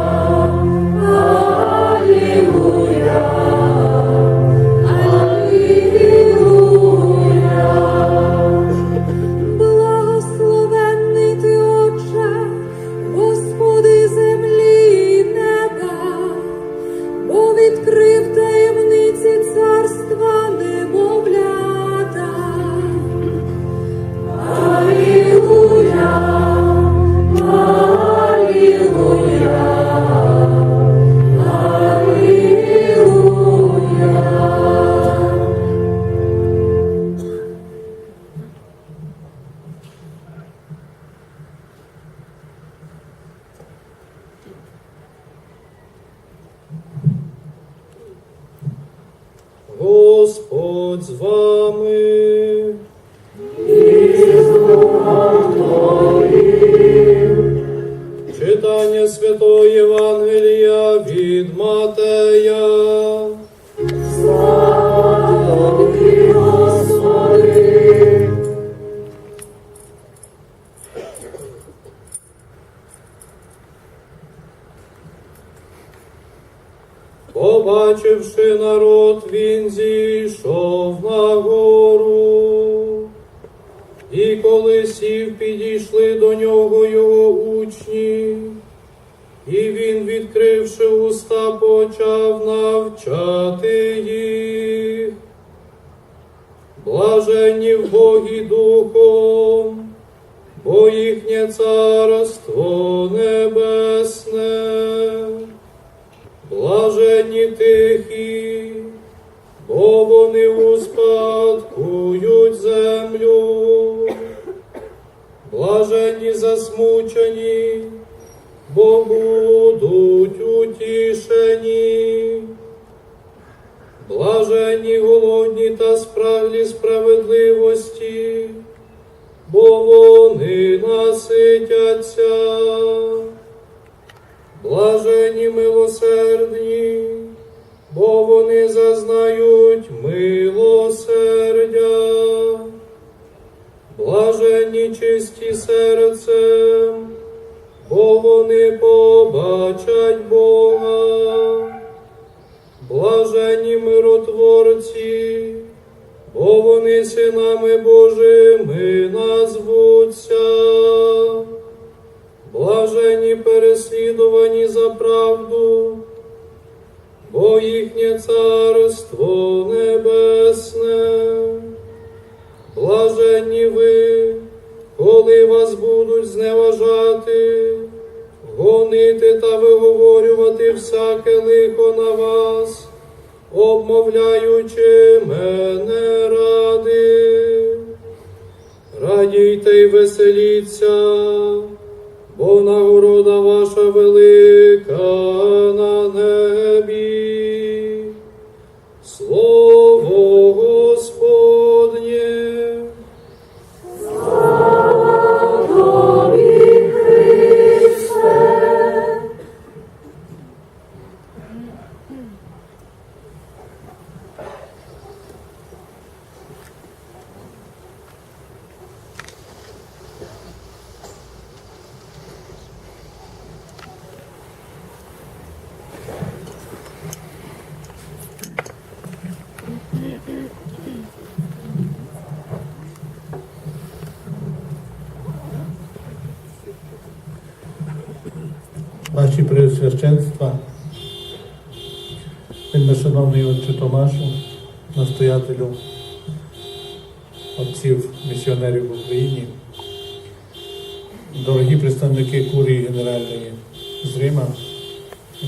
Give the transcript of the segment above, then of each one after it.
Oh. Господь з Коли сів, підійшли до нього його учні, і він, відкривши уста, почав навчати їх. Блаженні в Богі духом, бо їхнє царство небесне. Блаженні тихі, бо вони успадкують землю. Блаженні засмучені, бо будуть утішені. Блаженні голодні та спраглі справедливості, бо вони наситяться. Блажені милосердні, бо вони зазнають милосердя. Блажені чисті серцем, бо вони побачать Бога. Блажені миротворці, бо вони синами Божими назвуться. Блажені переслідувані за правду, бо їхнє царство небесне. Блаженні ви, коли вас будуть зневажати, гонити та виговорювати всяке лихо на вас, обмовляючи мене ради. Радійте й веселіться, бо нагорода ваша велика на небі. Слово Господнє. Ваші Преосвященства, шановний отче Томашу, настоятелю отців місіонерів в Україні, дорогі представники курії Генеральної з Рима,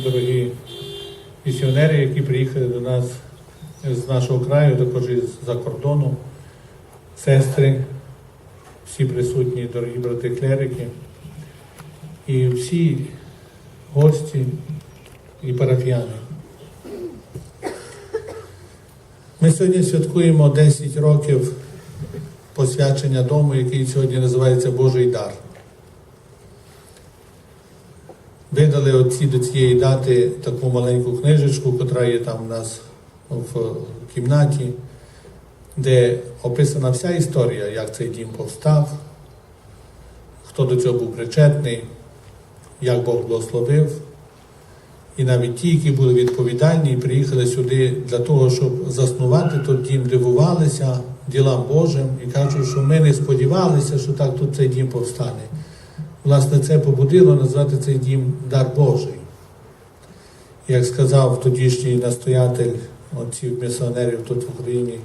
дорогі місіонери, які приїхали до нас з нашого краю, також із-за кордону, сестри, всі присутні, дорогі брати клерики і всі гості і парафіяни. Ми сьогодні святкуємо 10 років посвячення дому, який сьогодні називається Божий дар. Видали отці до цієї дати таку маленьку книжечку, яка є там у нас в кімнаті, де описана вся історія, як цей дім повстав, хто до цього був причетний, як Бог благословив і навіть ті, які були відповідальні і приїхали сюди для того, щоб заснувати той дім, дивувалися ділам Божим і кажуть, що ми не сподівалися, що так тут цей дім повстане. Власне, це побудило назвати цей дім дар Божий. Як сказав тодішній настоятель отців місіонерів тут в Україні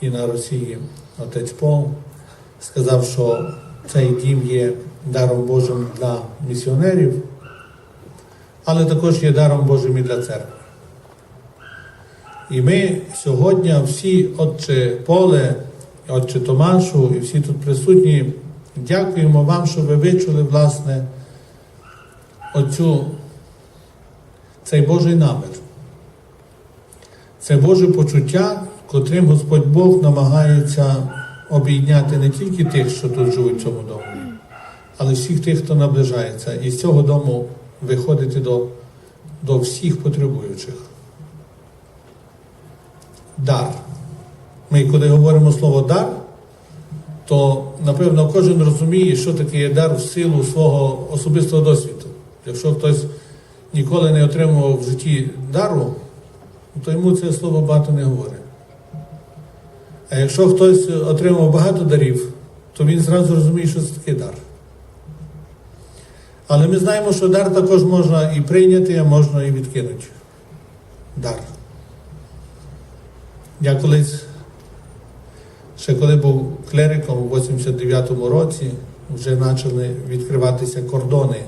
і на Росії, отець Пол, сказав, що цей дім є даром Божим для місіонерів, але також є даром Божим і для церкви. І ми сьогодні всі, отче Поле, отче Томашу і всі тут присутні, дякуємо вам, що ви вичули, власне, оцю, цей Божий намір. Це Боже почуття, котрим Господь Бог намагається обійняти не тільки тих, що тут живуть в цьому домі, але всіх тих, хто наближається, і з цього дому виходити до, до всіх потребуючих. Дар. Ми, коли говоримо слово дар, то напевно кожен розуміє, що таке є дар в силу свого особистого досвіду. Якщо хтось ніколи не отримував в житті дару, то йому це слово багато не говорить. А якщо хтось отримав багато дарів, то він зразу розуміє, що це таке дар. Але ми знаємо, що дар також можна і прийняти, а можна і відкинути. Дар. Я колись, ще коли був клериком у 89-му році, вже почали відкриватися кордони.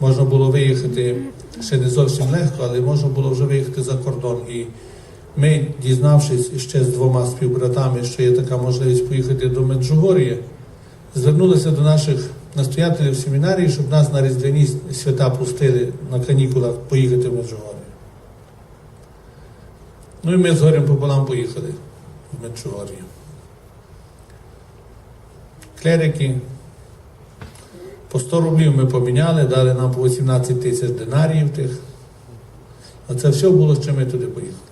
Можна було виїхати ще не зовсім легко, але можна було вже виїхати за кордон. І ми, дізнавшись ще з двома співбратами, що є така можливість поїхати до Меджугор'я, звернулися до наших настоятелів семінарії, щоб нас на різдвяні свята пустили на канікулах поїхати в Меджугор'я. Ну і ми з горем пополам поїхали в Меджугор'я. Клерики по 100 рублів ми поміняли, дали нам по 18 тисяч динарів тих. А це все було, що ми туди поїхали.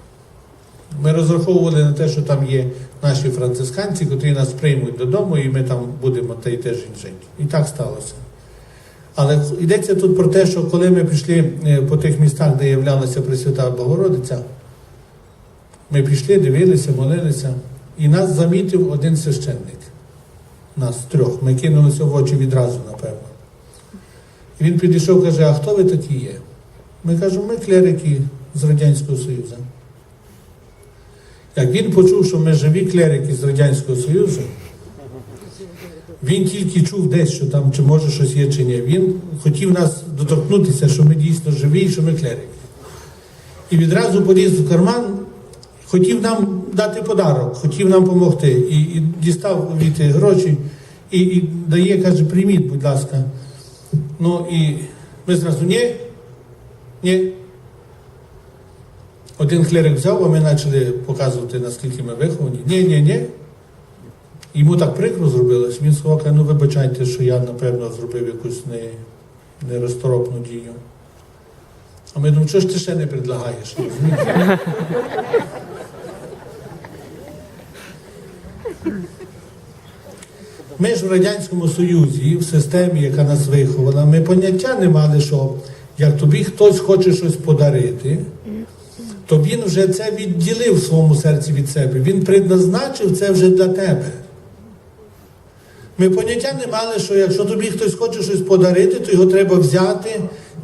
Ми розраховували на те, що там є наші францисканці, котрі нас приймуть додому, і ми там будемо та й теж жити. І так сталося. Але йдеться тут про те, що коли ми пішли е, по тих містах, де являлася Пресвята Богородиця, ми пішли, дивилися, молилися, і нас замітив один священник. Нас трьох. Ми кинулися в очі відразу, напевно. І він підійшов каже, а хто ви такі є? Ми кажемо, ми клерики з Радянського Союзу. Як він почув, що ми живі клерики з Радянського Союзу, він тільки чув десь, що там чи може щось є, чи ні. Він хотів нас доторкнутися, що ми дійсно живі і що ми клерики. І відразу поліз в карман, хотів нам дати подарок, хотів нам допомогти. І, і дістав від гроші і, і дає, каже, прийміть, будь ласка. Ну і ми зразу ні, ні. Один клерик взяв, а ми почали показувати, наскільки ми виховані. Ні, ні, ні. Йому так прикро зробилось, він сказав, ну вибачайте, що я, напевно, зробив якусь не, неросторопну дію. А ми думаємо, що ж ти ще не предлагаєш? Ми ж в Радянському Союзі, в системі, яка нас виховала, ми поняття не мали, що як тобі хтось хоче щось подарити, то він вже це відділив в своєму серці від себе. Він предназначив це вже для тебе. Ми поняття не мали, що якщо тобі хтось хоче щось подарити, то його треба взяти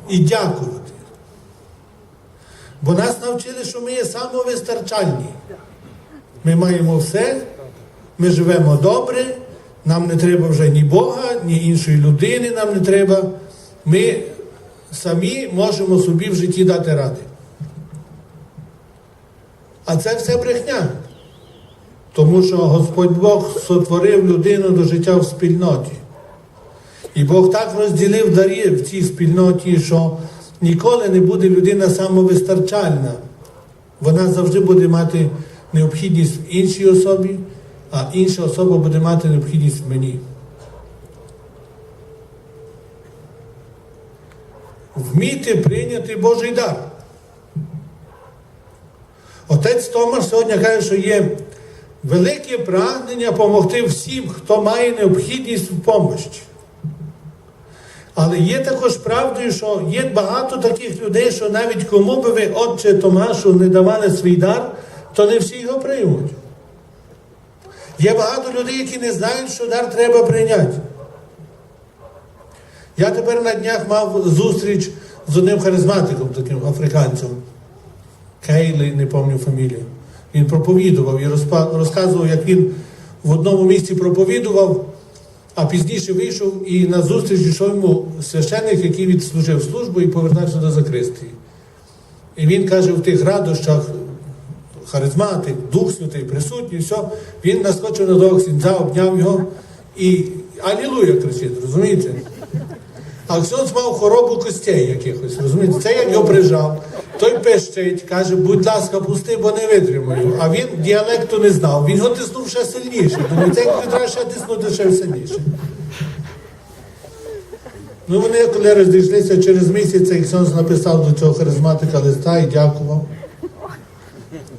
і дякувати. Бо нас навчили, що ми є самовистачальні. Ми маємо все, ми живемо добре, нам не треба вже ні Бога, ні іншої людини нам не треба. Ми самі можемо собі в житті дати ради. А це все брехня. Тому що Господь Бог сотворив людину до життя в спільноті. І Бог так розділив дарі в цій спільноті, що ніколи не буде людина самовистачальна. Вона завжди буде мати необхідність в іншій особі, а інша особа буде мати необхідність в мені. Вміти прийняти Божий дар. Отець Томаш сьогодні каже, що є велике прагнення допомогти всім, хто має необхідність в помощі. Але є також правдою, що є багато таких людей, що навіть кому би ви, отче Томашу, не давали свій дар, то не всі його приймуть. Є багато людей, які не знають, що дар треба прийняти. Я тепер на днях мав зустріч з одним харизматиком, таким африканцем. Кейлі, не пам'ятаю фамілію. Він проповідував і розказував, як він в одному місці проповідував, а пізніше вийшов і на зустріч йшов йому священник, який відслужив службу і повертався до закристії. І він каже, в тих радощах харизматик, Дух Святий, присутній, все, він наскочив на того ксінця, обняв його і Алілуя кричить, розумієте? А Ксьонс мав хоробу костей якихось, розумієте? Це як його прижав. Той пищить, каже, будь ласка, пусти, бо не витримаю. А він діалекту не знав. Він його тиснув ще сильніше. Думаю, це як ще тиснути ще сильніше. Ну, вони, коли розійшлися через місяць, цей Ксьонс написав до цього харизматика листа і дякував.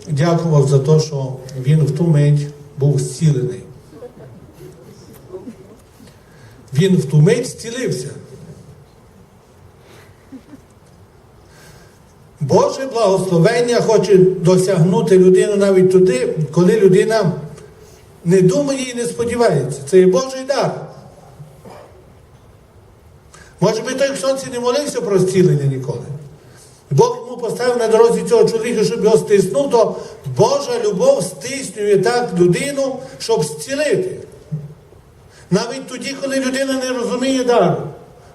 Дякував за те, що він в ту мить був зцілений. Він в ту мить зцілився. Боже благословення хоче досягнути людину навіть туди, коли людина не думає і не сподівається. Це є Божий дар. Може би той сонці не молився про зцілення ніколи. Бог йому поставив на дорозі цього чоловіка, щоб його стиснув, то Божа любов стиснює так людину, щоб зцілити. Навіть тоді, коли людина не розуміє дару.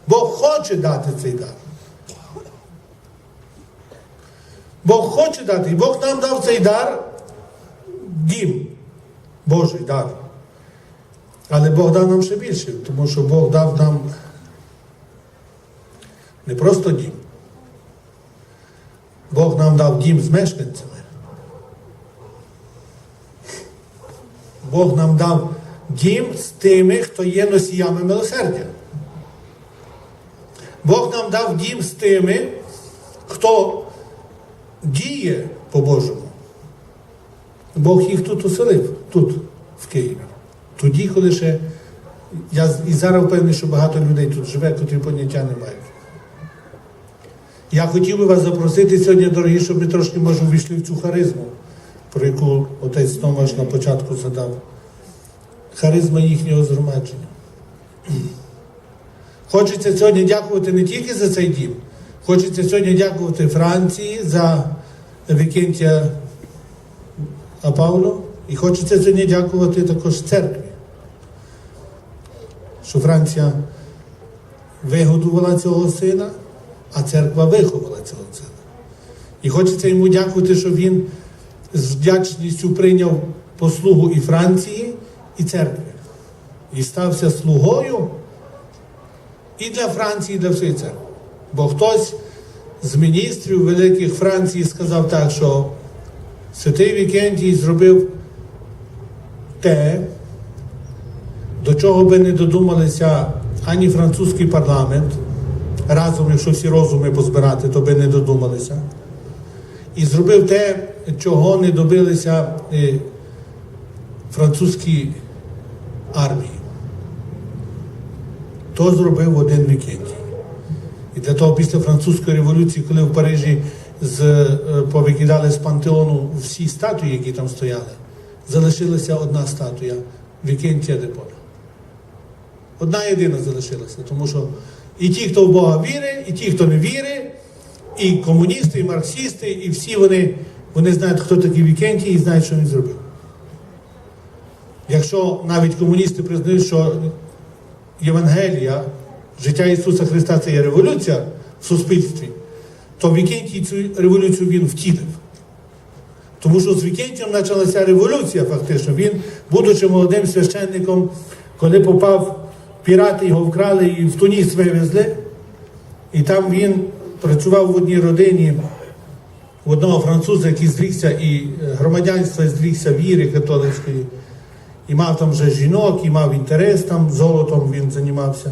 Бог хоче дати цей дар. Бог хоче дати, Бог нам дав цей дар, дім, Божий дар. Але Бог дав нам ще більше, тому що Бог дав нам не просто дім. Бог нам дав дім з мешканцями. Бог нам дав дім з тими, хто є носіями милосердя. Бог нам дав дім з тими, хто діє по-божому. Бог їх тут оселив, тут, в Києві. Тоді, коли ще. Я і зараз впевнений, що багато людей тут живе, котрі поняття не мають. Я хотів би вас запросити сьогодні, дорогі, щоб ми трошки, може, увійшли в цю харизму, про яку отець Томаш на початку задав. Харизма їхнього згромадження. Хочеться сьогодні дякувати не тільки за цей дім, хочеться сьогодні дякувати Франції за Вікентія Павло, і хочеться сьогодні дякувати також церкві, що Франція вигодувала цього сина, а церква виховала цього сина. І хочеться йому дякувати, що він з вдячністю прийняв послугу і Франції, і церкви. І стався слугою і для Франції, і для всієї церкви. Бо хтось з міністрів великих Франції сказав так, що святий Вікентій зробив те, до чого би не додумалися ані французький парламент, разом, якщо всі розуми позбирати, то би не додумалися. І зробив те, чого не добилися е, французькі армії. То зробив один Вікентій. І для того після французької революції, коли в Парижі з, е, повикидали з пантеону всі статуї, які там стояли, залишилася одна статуя Вікентія Деполя. Одна єдина залишилася, тому що і ті, хто в Бога вірить, і ті, хто не вірить, і комуністи, і марксисти, і всі вони, вони знають, хто такий Вікентій і знають, що він зробив. Якщо навіть комуністи признають, що Євангелія, життя Ісуса Христа це є революція в суспільстві, то Вікентій цю революцію він втілив. Тому що з Вікентієм почалася революція, фактично. Він, будучи молодим священником, коли попав пірати, його вкрали і в Туніс вивезли, і там він працював в одній родині у одного француза, який зрікся і громадянства зрікся віри католицької, і мав там вже жінок, і мав інтерес там, золотом він займався.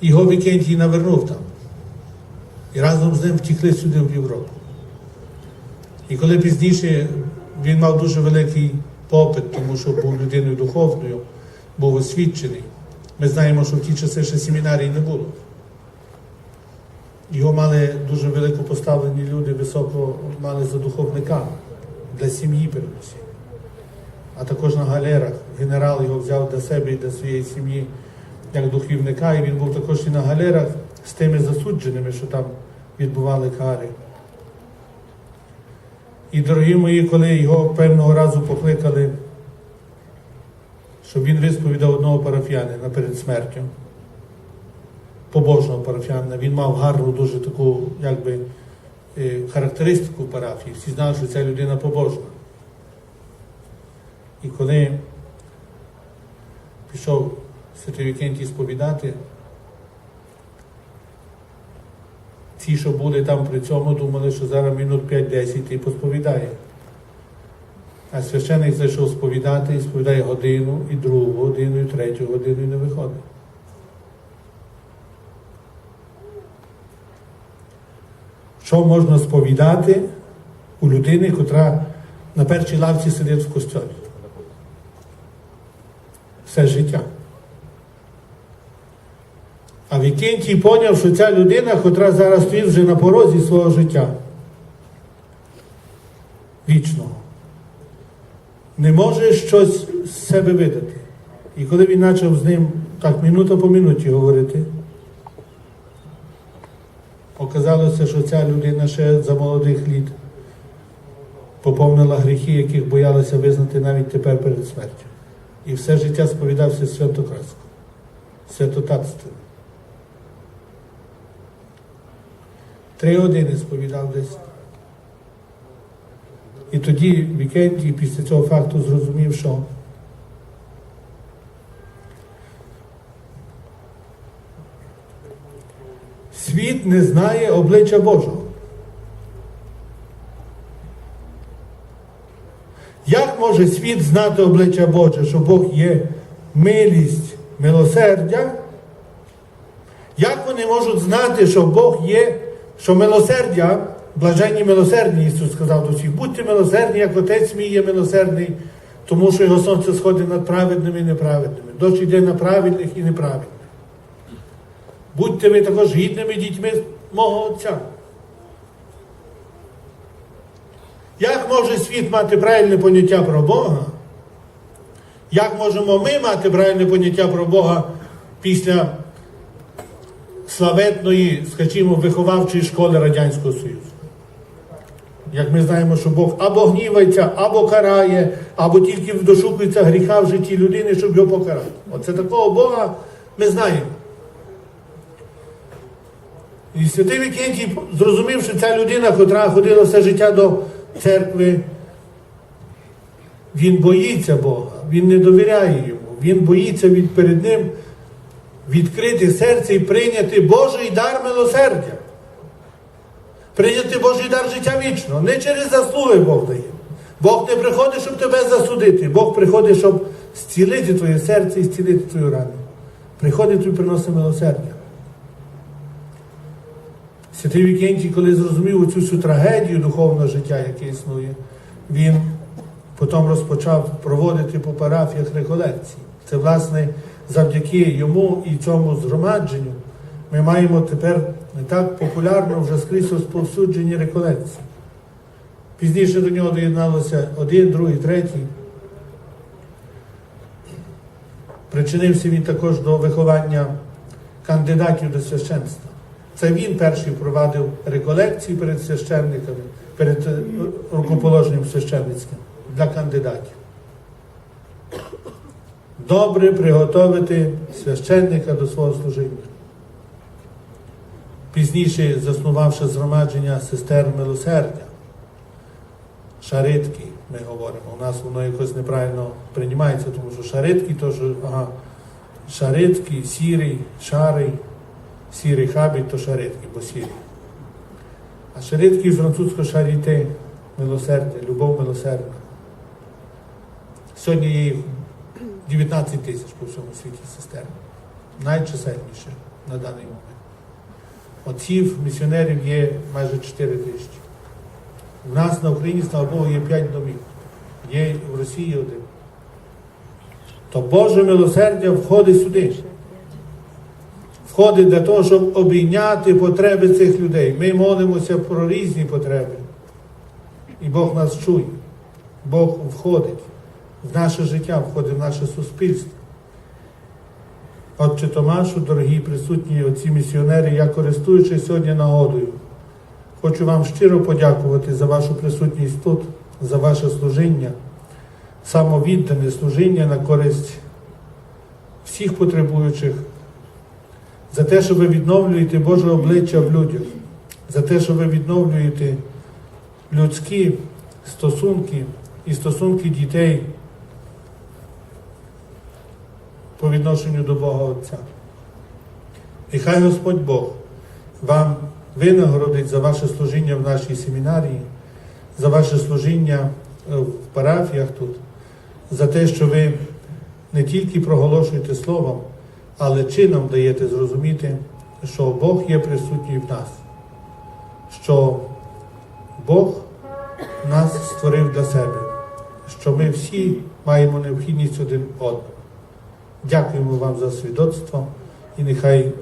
Його Вікентій навернув там. І разом з ним втікли сюди в Європу. І коли пізніше він мав дуже великий попит, тому що був людиною духовною, був освічений. Ми знаємо, що в ті часи ще семінарії не було. його мали дуже велико поставлені люди, високо мали за духовника для сім'ї передусім. А також на галерах генерал його взяв для себе і для своєї сім'ї як духовника, і він був також і на галерах з тими засудженими, що там відбували кари. І, дорогі мої, коли його певного разу покликали, щоб він висповідав одного парафіянина перед смертю, побожного парафіянина, він мав гарну дуже таку, якби, е, характеристику парафії. Всі знали, що ця людина побожна. І коли пішов Святий Вікентій сповідати, ті, що були там при цьому, думали, що зараз минут 5-10 і посповідає. А священик зайшов сповідати і сповідає годину, і другу годину, і третю годину і не виходить. Що можна сповідати у людини, котра на першій лавці сидить в костьолі? Все життя. А Вікентій поняв, що ця людина, котра зараз стоїть вже на порозі свого життя вічного, не може щось з себе видати. І коли він почав з ним так минута по минуті говорити, оказалося, що ця людина ще за молодих літ поповнила гріхи, яких боялася визнати навіть тепер перед смертю. І все життя сповідався святокраску, святотатство. Три години сповідав десь. І тоді Вікентій після цього факту зрозумів, що світ не знає обличчя Божого. Як може світ знати обличчя Боже, що Бог є милість, милосердя? Як вони можуть знати, що Бог є, що милосердя, блаженні милосердні, Ісус сказав до всіх, будьте милосердні, як Отець мій є милосердний, тому що його сонце сходить над праведними і неправедними. Дощ йде на правильних і неправильних. Будьте ви також гідними дітьми мого Отця. Як може світ мати правильне поняття про Бога? Як можемо ми мати правильне поняття про Бога після славетної, скажімо, виховавчої школи Радянського Союзу? Як ми знаємо, що Бог або гнівається, або карає, або тільки дошукується гріха в житті людини, щоб його покарати. Оце такого Бога ми знаємо. І святий Вікентій зрозумів, що ця людина, котра ходила все життя до церкви, він боїться Бога, він не довіряє йому, він боїться від перед ним відкрити серце і прийняти Божий дар милосердя. Прийняти Божий дар життя вічно. Не через заслуги Бог дає. Бог не приходить, щоб тебе засудити. Бог приходить, щоб зцілити твоє серце і зцілити твою рану. Приходить і приносить милосердя. Святий Вікентій, коли зрозумів цю всю трагедію духовного життя, яке існує, він потім розпочав проводити по парафіях реколекції. Це, власне, завдяки йому і цьому згромадженню ми маємо тепер не так популярно вже скрізь розповсюджені реколекції. Пізніше до нього доєдналося один, другий, третій. Причинився він також до виховання кандидатів до священства. Це він перший впровадив реколекції перед священниками, перед е, рукоположенням священницьким для кандидатів. Добре приготовити священника до свого служіння. Пізніше заснувавши згромадження сестер милосердя, шаритки, ми говоримо. У нас воно якось неправильно приймається, тому що шаритки, то що ага, шаритки, сірий, шарий. Сірий хабіт то шаритки, бо сірі. А шаритки французько шаріте милосердя, любов милосердна. Сьогодні є їх 19 тисяч по всьому світі сестер. Найчисельніше на даний момент. Отців, місіонерів є майже 4 тисячі. У нас на Україні, слава Богу, є 5 домів. Є в Росії один. То Боже милосердя входить сюди входить для того, щоб обійняти потреби цих людей. Ми молимося про різні потреби. І Бог нас чує. Бог входить в наше життя, входить в наше суспільство. Отче Томашу, дорогі присутні отці місіонери, я користуючись сьогодні нагодою, хочу вам щиро подякувати за вашу присутність тут, за ваше служіння, самовіддане служіння на користь всіх потребуючих, за те, що ви відновлюєте Боже обличчя в людях, за те, що ви відновлюєте людські стосунки і стосунки дітей по відношенню до Бога Отця. І хай Господь Бог вам винагородить за ваше служіння в нашій семінарії, за ваше служіння е, в парафіях тут, за те, що ви не тільки проголошуєте словом, але чином даєте зрозуміти, що Бог є присутній в нас, що Бог нас створив для себе, що ми всі маємо необхідність один одного. Дякуємо вам за свідоцтво і нехай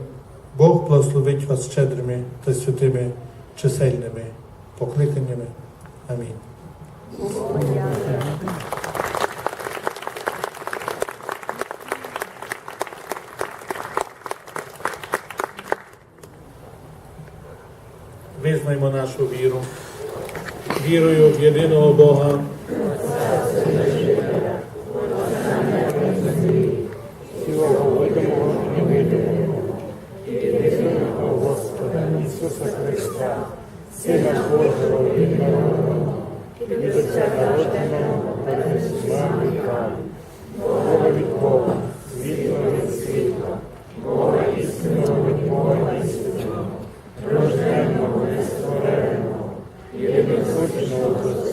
Бог благословить вас щедрими та святими чисельними покликаннями. Амінь. Визнаймо нашу віру. Вірую в єдиного Бога. цілого видимого і невидимого, і єдиного Господа Ісуса Христа, Сина Божого і від Отця народженого перед всіма віками, Бога від Бога, світло від світла, Бога істинного від Бога істинного, рожденного, нествореного, створеного, до Отця,